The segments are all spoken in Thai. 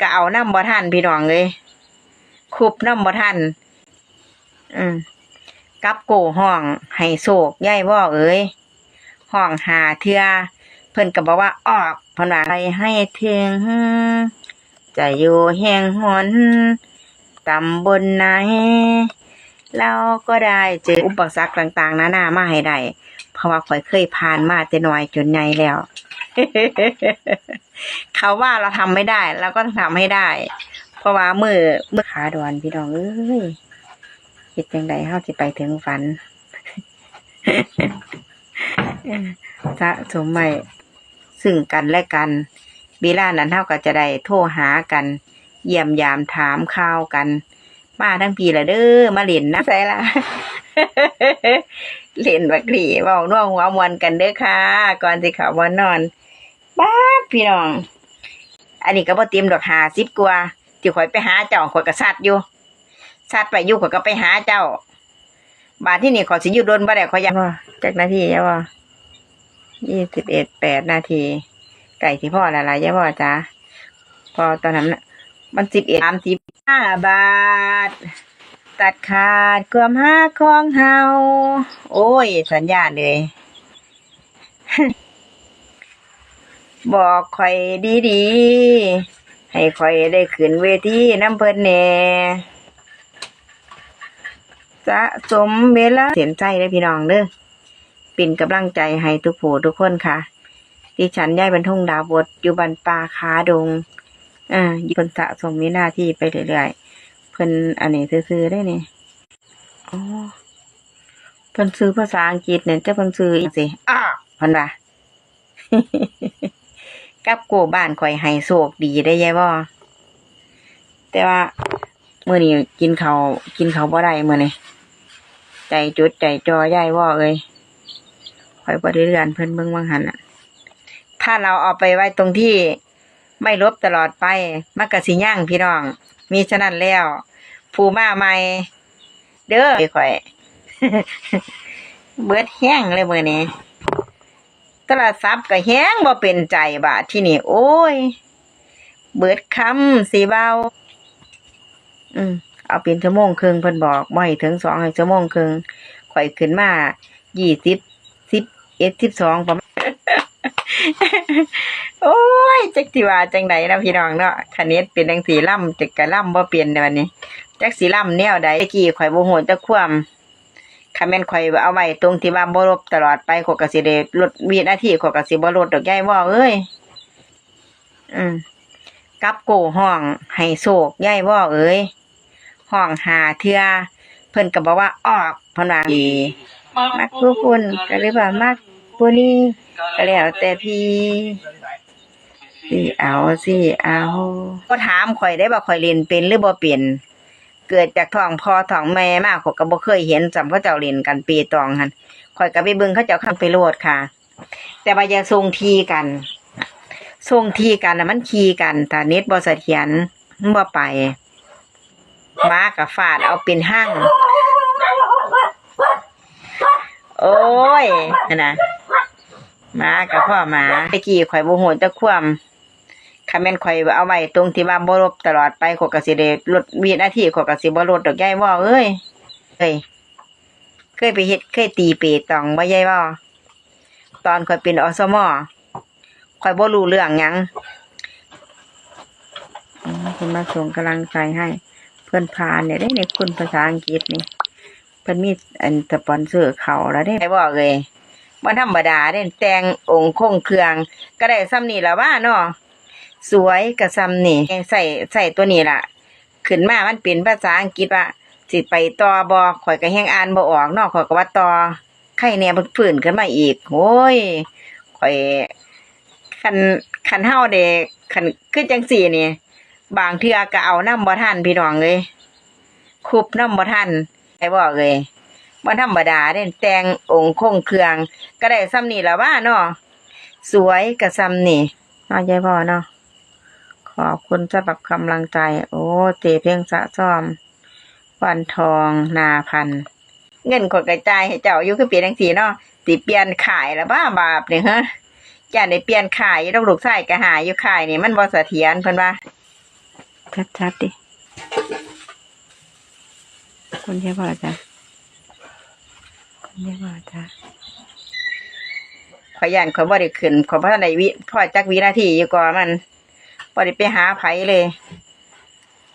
ก็เอาน้ำบ่ทันพี่น้องเลยคุบน้ำบ่ทันอืมกับโกห้องให้โศกย่ายว่าเอ้ยห้องหาเทือเพิ่นก็บอกว่าออกพนว่าไปให้ถึงจะอยู่แห่งหนตำบลไหนเราก็ได้เจออุปสรรคต่าง ๆ นานามาให้ได้ เพราะว่าข่อยเคยผ่านมาแต่น้อยจนใหญ่แล้ว เขาว่าเราทำไม่ได้เราก็ต้องทำให้ได้ เพราะว่ามือเมื่อขาดอนพี่น้องเอ้ยคิดจังไดเฮาสิไปถึงฝันสะสมไว้ซึ่งกันและกันเวลานั้นเท่าก็จะได้โทรหากัน เยี่ยมยามถามข่าวกัน มาทั้งปีละเด้อมาเล่นนะใส่ละ เล่นบักหลีเว้าน่วงหัวมวนกันเด้อค่ะ ก่อนสิเขามานอนบ้าพี่น้อง อันนี้ก็บ่เตรียมดอกหาสิบกว่าที่ข่อยไปหาเจ้าข่อยก็สัตว์อยู่สัตว์ไปอยู่ข่อยก็ไปหาเจ้า บาดที่นี่ขอสิอยู่โดนบ่ได้ข่อยยังว่าจักนาทียังว่ายี่สิบเอ็ดแปดนาที ไก่ที่พ่อละลายยังว่าจ้าพอตอนนั้นน่ะมันสิบเอ็ดสามสิบห้าบาท ตัดขาดความห้าของเฮา โอ้ย สัญญาณเลย บอกข่อยดีๆ ให้ข่อยได้ขึ้นเวทีน้ำเพิ่นแน่สะสมเวลาเสียนใจได้พี่น้องเด้อเป็นกำลังใจให้ทุกผู้ทุกคนค่ะ ดิฉันย่ายบรรทุงดาวบดอยู่บันปลาคาดง อ่าอยู่คนสะสมมีหน้าที่ไปเรื่อยๆ พิ่นอันนี้ซื้อได้นี่อ๋อเพิ่นซื้อภาษาอังกฤษเนี่ยจะเพิ่นซื้ออีกสิอ้าเพิ่นว่ากับโกบ้านข่อยให้โศกดีได้ยายบ่แต่ว่าเมื้อนี้กินเขากินเขาบ่ได้เมื้อนี้ใจจุดใจจอยายบ่เอ้ยข่อยบ่ได้เรือนเพิ่นเบิ่งว่างหันน่ะ ถ้าเราเอาไปไว้ตรงที่ไม่ลบตลอดไปมันก็สิย่างพี่น้อง มีฉะนั้นแล้ว ผู้มาใหม่ เด้อข่อย เบิดแห้งเลยมือนี้โทรศัพท์ก็แฮงบ่เป็นใจบาที่นี่ โอ้ย เบิดคำสิเบา อืมเอาเป็นชั่วโมงครึ่งเพิ่นบอกบ่ให้ถึงสองให้ชั่วโมงครึ่งข่อยขึ้นมายี่สิบสิบเอ็ดสิบสองประมาณโอ้ยจักสิว่าจังไดนะพี่น้องเนาะคเนตเป็นจังสีล่ำจักกะล่ำบ่เปลี่ยนในวันนี้ จักสีล่ำแนวใดตะกี้ข่อยบ่ฮู้จักควมคันแม่นข่อยเอาไว้ตรงที่ว่าบ่ลบตลอดไปข่อยก็สิได้ลดวินาทีข่อยก็สิบ่ลดดอกยายว่าเอ้ย อืมกับโกห้องให้โศกยายว่าเอ้ยห้องหาเทือเพิ่นก็บอกว่าออกเพิ่นว่าดีมักผู้คุณก็เลยว่ามักผู้นี้ก็แล้วแต่พี่สิเอาสิเอาก็ถามข่อยได้ว่ข่อยเล่นเป็นหรือบ่เป็น เกิดจากท้องพ่อท้องแม่มากข่อยก็บ่เคยเห็นจำเขาเจ้าเล่นกันปีตองหันข่อยก็ไปเบิ่งเขาเจ้าข้างไปโลดค่ะ แต่ว่าอย่าทรงทีกันทรงทีกันน่ะมันคีกันถ้าเน็ตบ่เสถียรมันบ่ไปมากับฟาดเอาเป็นหั่งโอ้ยน่ะมากับพ่อหมาตะกี้ข่อยบ่ฮู้จักความ คันแม่นข่อยเอาไว้ตรงที่ว่าบ่ลบตลอดไปขอยกสิได้ลดวินาทีขอยกสิบ่ลดดอกยายว่าเอ้ยเอ้ยเคยไปเฮ็ดเคยตีเปตองบ่ยายว่าตอนข่อยเป็นอสมข่อยบ่รู้เรื่องหยังอืมเพิ่นมาส่งกำลังใจให้ เพิ่อนพานเนี่ยได้ในคุณภาษาอังกฤษนี่เพิ่อนมีอันสปอนเซอร์เขาแล้วได้ได้บอกเลยบ่ธรรมดาเด้แต่งองค์คงเครื่อง ก็ได้ซ้ำนี่ล่ะว่าเนาะ สวยกับซ้ำนี่ใส่ใส่ตัวนี้ล่ะ ขึ้นมามันเป็นภาษาอังกฤษว่าสิไปต่อบ่ข่อยก็แฮงอ่านบ่ออกนาะข่อยก็ว่าต่อไข่แหน่เพิ่นฟื้นขึ้นมาอีกโอ้ยข่อยคันคันเฮาเด็กคันคือจังซี่นี่ บางเทื่อก็เอาน้ำบ่ทันพี่น้องเลยคุบน้ำบ่ทันไอ้บอกเลยบ่ธรรมดาเด้แต่งองค์คงเครื่อง ก็ได้ซ้ำนี่ล่ะว่าเนาะสวยกับซ้ำนี่เนาะยายพ่อเนาะ ขอบคุณสำหรับกำลังใจ โอ้เจเพียงสะซ่อม วันทองนาพัน เงินขดกระจายให้เจ้าอยู่คือเปลี่ยนจังสีเนาะติเปลี่ยนขายแล้วบ้าบาปเนี่ยฮะอย่าได้เปลี่ยนขายต้องลูกชายกระหายอยู่ขายนี่มันบ่เสถียรเพิ่นว่าชัดๆดิคุณยายบอกจ้ะคุณยายบอกจ้ะขอยย่านขอยบ่ได้ขึ้นขอยบ่ทันได้วิพ่อจักวินาทีอยู่ก่อนมัน บ่ได้ไปหาไผเลย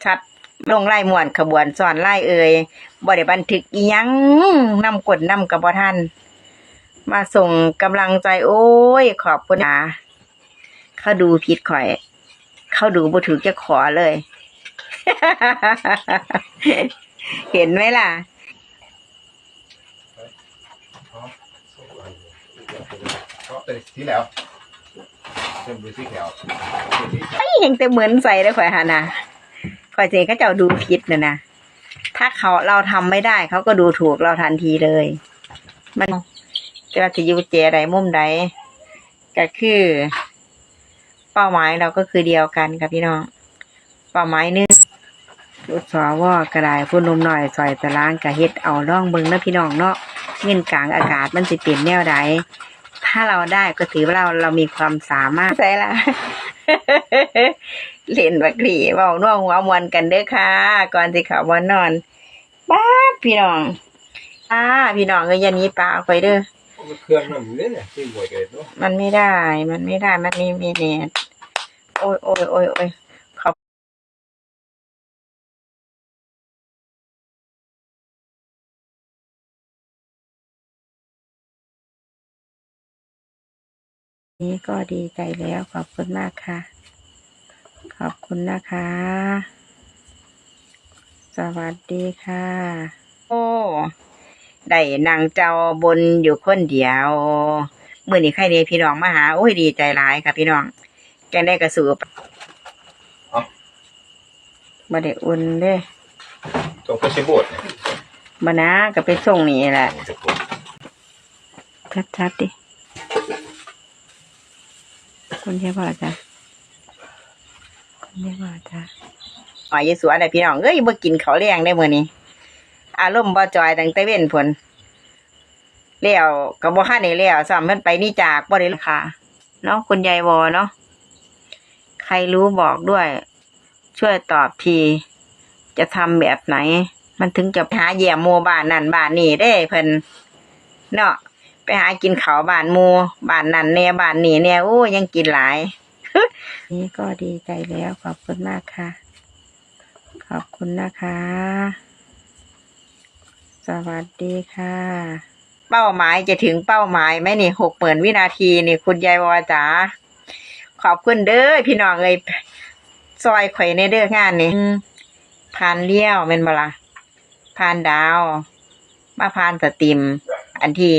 ชัดลงไล่มวนขบวนซ้อนไล่เอ่ยบ่ได้บันทึกอียังนำกดนำกับบ่ทันมาส่งกำลังใจโอ้ย ขอบคุณนะเขาดูผิดข่อย เขาดูบ่ถูกจะขอเลย เห็นไหมล่ะเพราะเป็นที่แล้ว เป็นบริที่แล้วเป็นที่ไอ้เห็นแต่เหมือนใส่เลยข่อยหานะข่อยเจเขาเจ้าดูผิดนะนะถ้าเขาเราทำไม่ได้เขาก็ดูถูกเราทันทีเลย มันจะว่าจะอยู่เจใดมุมใดก็คือ เป้าหมายเราก็คือเดียวกันครับพี่น้อง เป้าหมายหนึงรุดสอว่ากระไดผู้หนุ่มหน่อยซอยตารางกะเฮ็ดเอาล่องเบิงนะพี่น้องเนาะเงินกลางอากาศมันสิเป็นแนวใด ถ้าเราได้ก็ถือว่าเราเรามีความสามารถใช่ละเล่นบักหลีเว้าน่วหัวมวนกันเด้อค่ะ ก่อนสิเขามานอนบ้าดพี่น้องอ่าพี่น้องก็อย่าหนี้ปลาออกไปเด้อมันเครื่องมันเนี่ยเนี่ยที่หวยเกิดเนาะมันไม่ได้ มันไม่ได้ มันไม่มีเน็ตโอ้ยโอ้ยโอ้ยโอ้ย นี่ก็ดีใจแล้วขอบคุณมากค่ะ ขอบคุณนะคะ สวัสดีค่ะ โอ้ได้นางเจ้าบนอยู่คนเดียวเมื่อนี้ใครเดีพี่น้องมาหาโอ้ยดีใจหลายค่ะ พี่น้องแกงได้กระสูบมาได้อุ่นเด้ตรงเพชรบูรณ์เนี่ยมานะก็ไปส่งนี่แหละจะปวดชัดๆดิ คุณยายบอจ้ะคุณยายบอจ้ะอ๋อยายสวนอะไรพี่น้องเอ้ยบ่กินเขาวเลี้ยงได้มื้อนี้อารมณ์บ่จอยตั้งแต่เว้นผลแล้วก็บ่คันได้แล้วซ้ำเพิ่นไปนี่จากบ่ได้ค่ะเนาะคุณยายวอเนาะใครรู้บอกด้วย ช่วยตอบที จะทำแบบไหน มันถึงจะหาเหยี่ยมหมู่บ้านนั่นบ้านนี่ได้เพิ่นเนาะ ไปหากินเขาวบ้านมูบ้านนั่นแน่บ้านนี่แน่โอ้ยังกินหลาย นี่ก็ดีใจแล้วขอบคุณมากค่ะ ขอบคุณนะคะ สวัสดีค่ะ เป้าหมายจะถึงเป้าหมายไหมนี่หกหมื่นวินาทีนี่คุณยายวอจ๋าขอบคุณเด้อพี่น้องเลยซอยข่อยในเด้องานนี่ผ่านเลี้ยวเป็นบละผ่านดาว มาผ่านสติม อันที่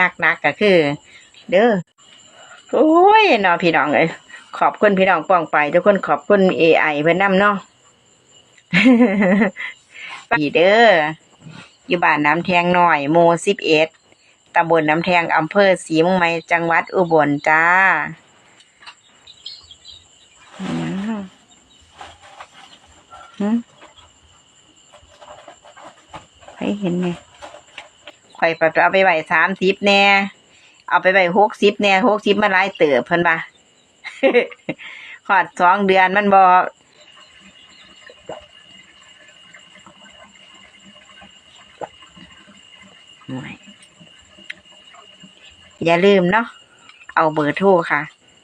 นักนักก็คือ เด้อโอ้ยนาะพี่น้องเลยขอบคุณพี่น้องป้องไป ทุกคนขอบคุณเอไอเพื่อนนำเนาะปีเด้ออยู่บ้านน้ำแทงหน่อยโมสิบเอ็ดตำบลน้ำแทงอำเภอศรีเมุงไม้จังหวัดอุบลจ้าอิหยังเนาะหึใครเห็นไง ข่อยไปเอาไปไหวสามสิบแน่ เอาไปไหวหกสิบแน่หกสิบมันหลายเติบเพิ่นบ่าขอดสองเดือนมันบอกอย่าลืมเนาะ เอาเบอร์โทรค่ะ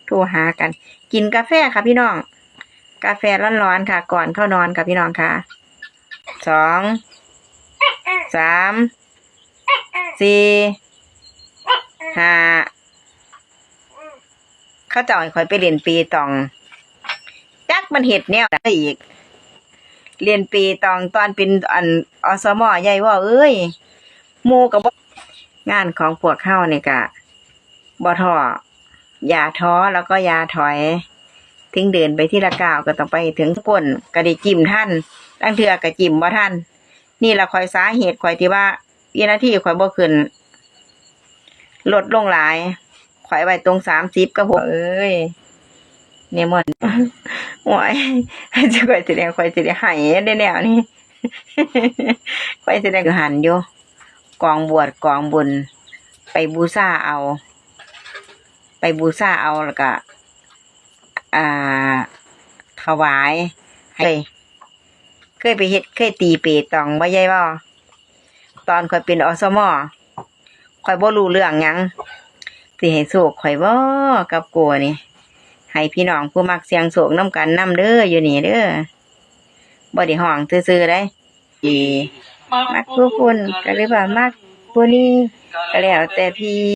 โทรหากัน กินกาแฟค่ะพี่น้อง กาแฟร้อนๆค่ะ ก่อนเข้านอนค่ะพี่น้องค่ะ สอง สาม สี่ห้าเขาจ่อยคอยไปเรียนปีตอง จักมันเห็ดเนี่ยได้อีก เรียนปีตองตอนเป็นอันอสมอใหญ่ว่า เอ้ยมูกับงานของพวกเข้าเนี่ยกะบ่ท้ออย่าท้อแล้วก็อย่าถอยถึงเดินไปที่ละก้าวก็ต้องไปถึงก้นก็ได้จิ้มท่านตั้งเถือก็จิ้มบ่ท่าน นี่ละคอยสาเหตุคอยที่ว่า วินาทีคอยบ่ขึ้นลดลงหลายคอยไว้ตรงสามสิบก็ผมเอ้ยเนี่ยมันโอ้ยจะคอยสิได้คอยสิได้ใหายได้แนวนี้คอยสิได้ก็หันอยู่กองบวชกองบุญ ไปบูชาเอา ไปบูชาเอาแล้วก็อ่าถวายให้เคยไปเฮ็ดเคยตีเปตองบ่ยายบ่ ตอนข่อยเป็นอสมข่อยบ่รู้เรื่องหยังสิให้โศกข่อยบ่กับโกนี่ให้พี่น้องผู้มักเสียงโศกนํกันนํเด้ออยู่นี่เด้อบ่ได้ห้องซื่อๆได้อีมักผู้คุณก็เลยว่ามักผู้นี้ก็แล้วแต่พี่